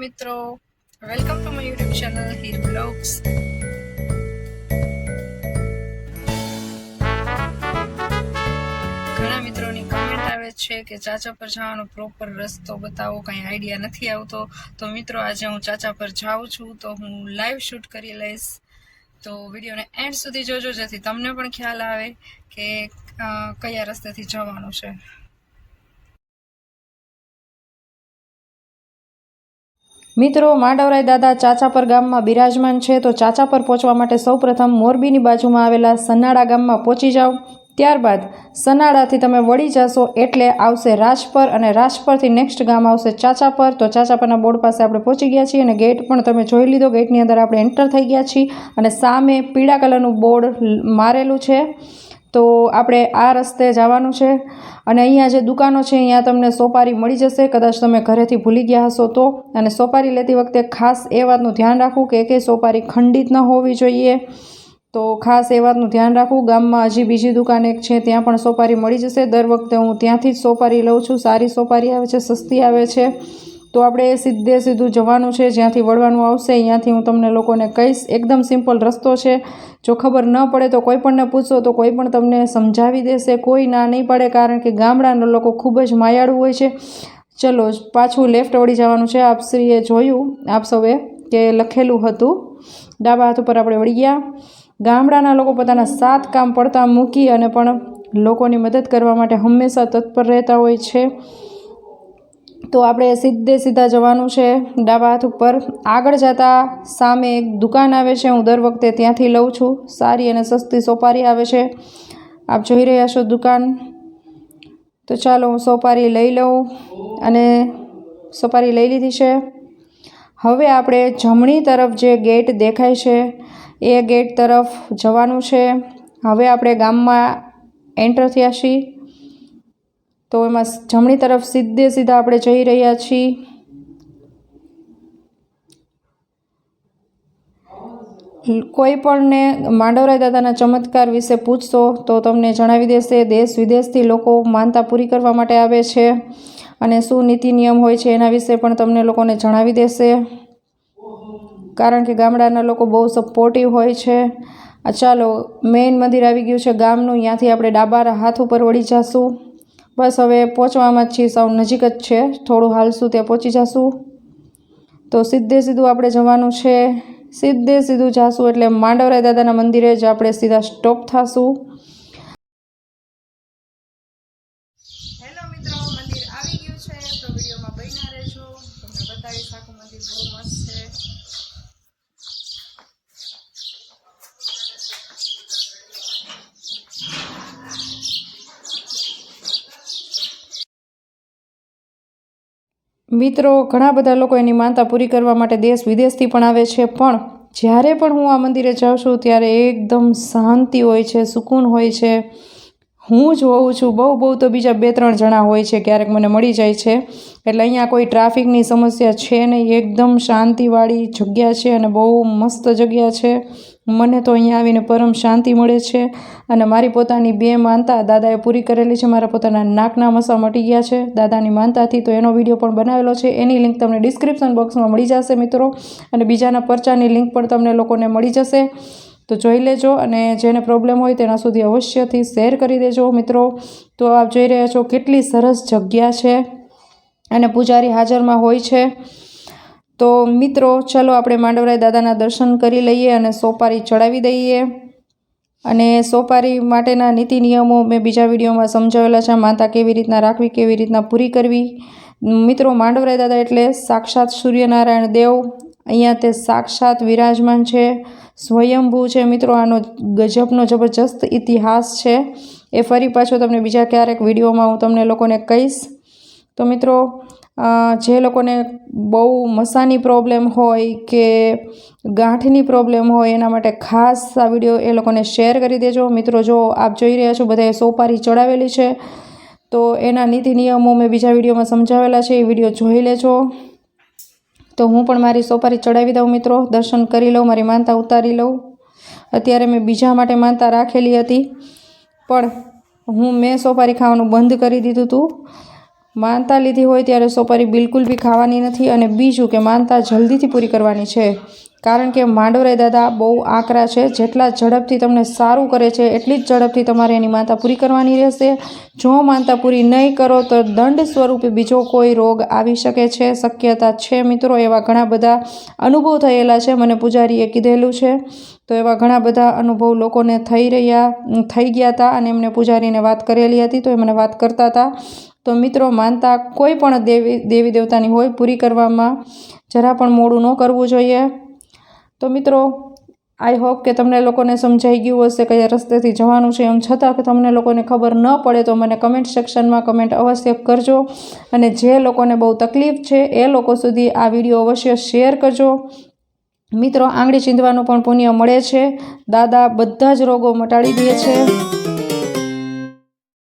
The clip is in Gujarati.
મિત્રો welcome to my YouTube channel Heer blogs ઘણા મિત્રોની કમેન્ટ આવે છે કે ચાચા પર જવાનો પ્રોપર રસ્તો બતાવો, કંઈ આઈડિયા નથી આવતો. તો મિત્રો, આજે હું ચાચા પર જાઉં છું, તો હું લાઈવ શૂટ કરી લઈશ. તો વિડીયોને એન્ડ સુધી જોજો, જેથી તમને પણ ખ્યાલ આવે કે કયા રસ્તેથી જવાનું છે. મિત્રો, માંડવરાય દાદા ચાચાપર ગામમાં બિરાજમાન છે, તો ચાચાપર પહોંચવા માટે સૌપ્રથમ મોરબીની બાજુમાં આવેલા સનાડા ગામમાં પહોંચી જાઓ. ત્યારબાદ સનાડાથી તમે વળી જશો એટલે આવશે રાજપર અને રાજપરથી નેક્સ્ટ ગામ આવશે ચાચાપર. તો ચાચાપરના બોર્ડ પાસે આપણે પહોંચી ગયા છીએ અને ગેટ પણ તમે જોઈ લીધો. ગેટની અંદર આપણે એન્ટર થઈ ગયા છીએ અને સામે પીળા કલરનું બોર્ડ મારેલું છે. તો આપણે આ રસ્તે જવાનું છે. અને અહીંયા જે દુકાનો છે, અહીંયા તમને સોપારી મળી જશે. કદાચ તમે ઘરેથી ભૂલી ગયા હશો તો. અને સોપારી લેતી વખતે ખાસ એ વાતનું ધ્યાન રાખવું કે એકેય સોપારી ખંડિત ન હોવી જોઈએ. તો ખાસ એ વાતનું ધ્યાન રાખવું. ગામમાં હજી બીજી દુકાન એક છે, ત્યાં પણ સોપારી મળી જશે. દર વખતે હું ત્યાંથી જ સોપારી લઉં છું. સારી સોપારી આવે છે, સસ્તી આવે છે. તો આપણે સીધે સીધું જવાનું છે, જ્યાંથી વળવાનું આવશે, અહીંયાથી હું તમને લોકોને કહીશ. એકદમ સિમ્પલ રસ્તો છે. જો ખબર ન પડે તો કોઈ પણને પૂછો, તો કોઈ પણ તમને સમજાવી દેશે. કોઈ ના નહીં પડે, કારણ કે ગામડાના લોકો ખૂબ જ માયાળુ હોય છે. ચલો, પાછું લેફ્ટ વળી જવાનું છે. આપ શ્રીએ જોયું, આપ સૌએ કે લખેલું હતું. ડાબા હાથ ઉપર આપણે વળી ગયા. ગામડાના લોકો પોતાના સાત કામ પડતા મૂકી અને પણ લોકોની મદદ કરવા માટે હંમેશા તત્પર રહેતા હોય છે. તો આપણે સીધે સીધા જવાનું છે ડાબા હાથ ઉપર. આગળ જતાં સામે એક દુકાન આવે છે, હું દર વખતે ત્યાંથી લઉં છું. સારી અને સસ્તી સોપારી આવે છે. આપ જોઈ રહ્યા છો દુકાન. તો ચાલો હું સોપારી લઈ લઉં અને સોપારી લઈ લીધી છે. હવે આપણે જમણી તરફ જે ગેટ દેખાય છે, એ ગેટ તરફ જવાનું છે. હવે આપણે ગામમાં એન્ટર થયા છીએ. તો એમાં જમણી તરફ સીધે સીધા આપણે જઈ રહ્યા છીએ. કોઈ પણને માંડવરાય દાદાના ચમત્કાર વિશે પૂછશો તો તમને જણાવી દેશે, દેશ વિદેશથી લોકો માનતા પૂરી કરવા માટે આવે છે અને શું નીતિ નિયમ હોય છે એના વિશે પણ તમને લોકોને જણાવી દેશે. કારણ કે ગામડાના લોકો બહુ સપોર્ટિવ હોય છે. ચાલો મેઇન મંદિર આવી ગયું છે ગામનું, ત્યાંથી આપણે ડાબા હાથ ઉપર વળી જઈશું બસ હવે પહોંચવામાં જ છીએ સૌ નજીક જ છે. થોડું હાલશું ત્યાં પહોંચી જશું. તો સીધે સીધું આપણે જવાનું છે. સીધે સીધું જાશું એટલે માંડવરાય દાદાના મંદિરે જ આપણે સીધા સ્ટોપ થશું હેલો મિત્રો મંદિર આવી ગયું છે તો વિડીયોમાં બન્યા રહેજો તમને બતાવીશ આખું મંદિર બહુ મસ્ત છે મિત્રો, ઘણા બધા લોકો એની માનતા પૂરી કરવા માટે દેશ વિદેશથી પણ આવે છે, પણ જ્યારે પણ હું આ મંદિરે જાઉં છું, ત્યારે એકદમ શાંતિ હોય છે, સુકૂન હોય છે. હું જ હોઉં છું, બહુ બહુ તો બીજા બે, ત્રણ જણા હોય છે, ક્યારેક મને મળી જાય છે. એટલે અહીંયા કોઈ ટ્રાફિકની સમસ્યા છે નહીં, એકદમ શાંતિવાળી જગ્યા છે અને બહુ મસ્ત જગ્યા છે. મને તો અહીંયા આવીને પરમ શાંતિ મળે છે અને મારી પોતાની બે માનતા દાદાએ પૂરી કરેલી છે. મારા પોતાના નાકના મસા મટી ગયા છે. દાદાની માનતાથી તો એનો વીડિયો પણ બનાવેલો છે. એની લિંક તમને ડિસ્ક્રિપ્શન બોક્સમાં મળી જશે મિત્રો. અને બીજાના પરચાની લિંક પણ તમને લોકોને મળી જશે. તો જોઈ લેજો અને જેને પ્રોબ્લેમ હોય તેના સુધી અવશ્યથી શેર કરી દેજો મિત્રો. તો આપ જોઈ રહ્યા છો કેટલી સરસ જગ્યા છે. અને પૂજારી હાજરમાં હોય છે. તો મિત્રો, ચલો આપણે માંડવરાય દાદાના દર્શન કરી લઈએ અને સોપારી ચડાવી દઈએ. અને સોપારી માટેના નીતિ નિયમો મેં બીજા વિડીયોમાં સમજાવેલા છે. માતા કેવી રીતના રાખવી, કેવી રીતના પૂરી કરવી? મિત્રો, માંડવરાય દાદા એટલે સાક્ષાત સૂર્યનારાયણ દેવ. અહીંયા તે સાક્ષાત વિરાજમાન છે, સ્વયંભૂ છે. મિત્રો, આનો ગજબનો જબરજસ્ત ઇતિહાસ છે. એ ફરી પાછો તમને બીજા ક્યારેક વિડીયોમાં હું તમને લોકોને કહીશ. તો મિત્રો જે લોકોને બહુ મસાની પ્રોબ્લેમ હોય કે ગાંઠની પ્રોબ્લેમ હોય એના માટે ખાસ આ વીડિયો એ લોકોને શેર કરી દેજો. મિત્રો, જો આપ જોઈ રહ્યા છો, બધાએ સોપારી ચડાવેલી છે. તો એના નીતિ નિયમો મેં બીજા વિડીયોમાં સમજાવેલા છે, એ વીડિયો જોઈ લેજો. તો હું પણ મારી સોપારી ચડાવી દઉં, મિત્રો. દર્શન કરી લઉં, મારી માનતા ઉતારી લઉં. અત્યારે મેં બીજા માટે માનતા રાખેલી હતી. પણ હું મેં સોપારી ખાવાનું બંધ કરી દીધું હતું માનતા લીધી હોય ત્યારે સોપારી બિલકુલ બી ખાવાની નથી અને બીજું કે માનતા જલ્દીથી પૂરી કરવાની છે. કારણ કે માંડવરાય દાદા બહુ આકરા છે, જેટલા ઝડપથી તમને સારું કરે છે, એટલી જ ઝડપથી તમારે એની માનતા પૂરી કરવાની રહેશે. જો માનતા પૂરી નહીં કરો તો દંડ સ્વરૂપે બીજો કોઈ રોગ આવી શકે છે? શક્યતા છે મિત્રો, એવા ઘણા બધા અનુભવ થયેલા છે, મને પૂજારીએ કીધેલું છે. તો એવા ઘણા બધા અનુભવ લોકોને થઈ રહ્યા, થઈ ગયા હતા અને એમને પૂજારીને વાત કરેલી હતી, તો એ મને વાત કરતા હતા. તો મિત્રો માનતા કોઈ પણ દેવી દેવી દેવતાની હોય, પૂરી કરવામાં જરા પણ મોડું ન કરવું જોઈએ. તો મિત્રો આઈ હોપ કે તમને લોકોને સમજાઈ ગયું હશે કયા રસ્તેથી જવાનું છે એમ. છતાં કે તમને લોકોને ખબર ન પડે તો મને કમેન્ટ સેક્શનમાં કમેન્ટ અવશ્ય કરજો. અને જે લોકોને બહુ તકલીફ છે, એ લોકો સુધી આ વીડિયો અવશ્ય શેર કરજો. મિત્રો, આંગળી ચીંધવાનું પણ પુણ્ય મળે છે. દાદા બધા જ રોગો મટાડી દે છે.